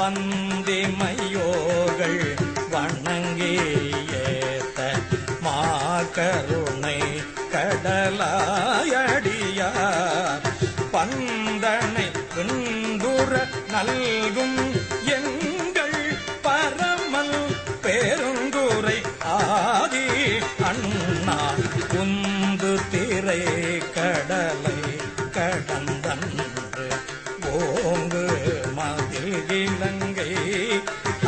வந்திமையோர்கள் வணங்கி ஏத்த மாகருணை கடலாயடியார். பந்தனை விண்டுற நல்கும் எங்கள் பரமல் பெருந்துரை ஆதி அண்ணா. குந்து திரை கடலை கடந்தன்று ஓங்கு இலங்கை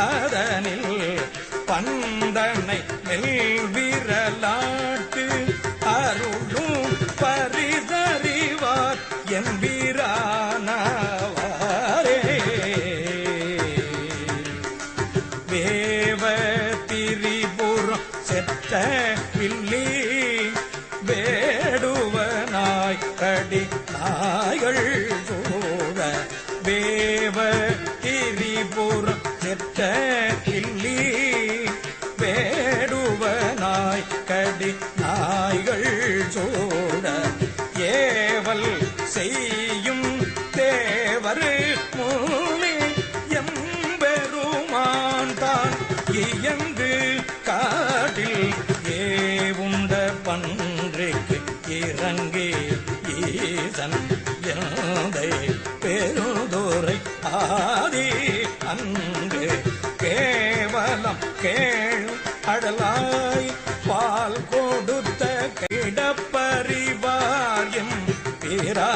அதனில் பந்தனை மெல்விரலாட்டு அருளும் பரிதறிவார் என் வீரானவாரே. வேவ திரிபுரம் செத்த வில்லி வேடுவனாய் கடி நாய்கள் கடித்த கிள்ளி வேடுவனாய் கடி நாய்கள் சூட ஏவல் செய்யும் தேவர் மூனே எம்பெருமான் தான் இயங்கு காடில் ஏவுண்ட பன்றைக்கு இறங்கே ஈசன். எந்தை பெருதுரை ஆதி நன்று கேவலம் கேள் அடலாய் பால் கொடுத்த கிடப்பறிவாயும் பிறா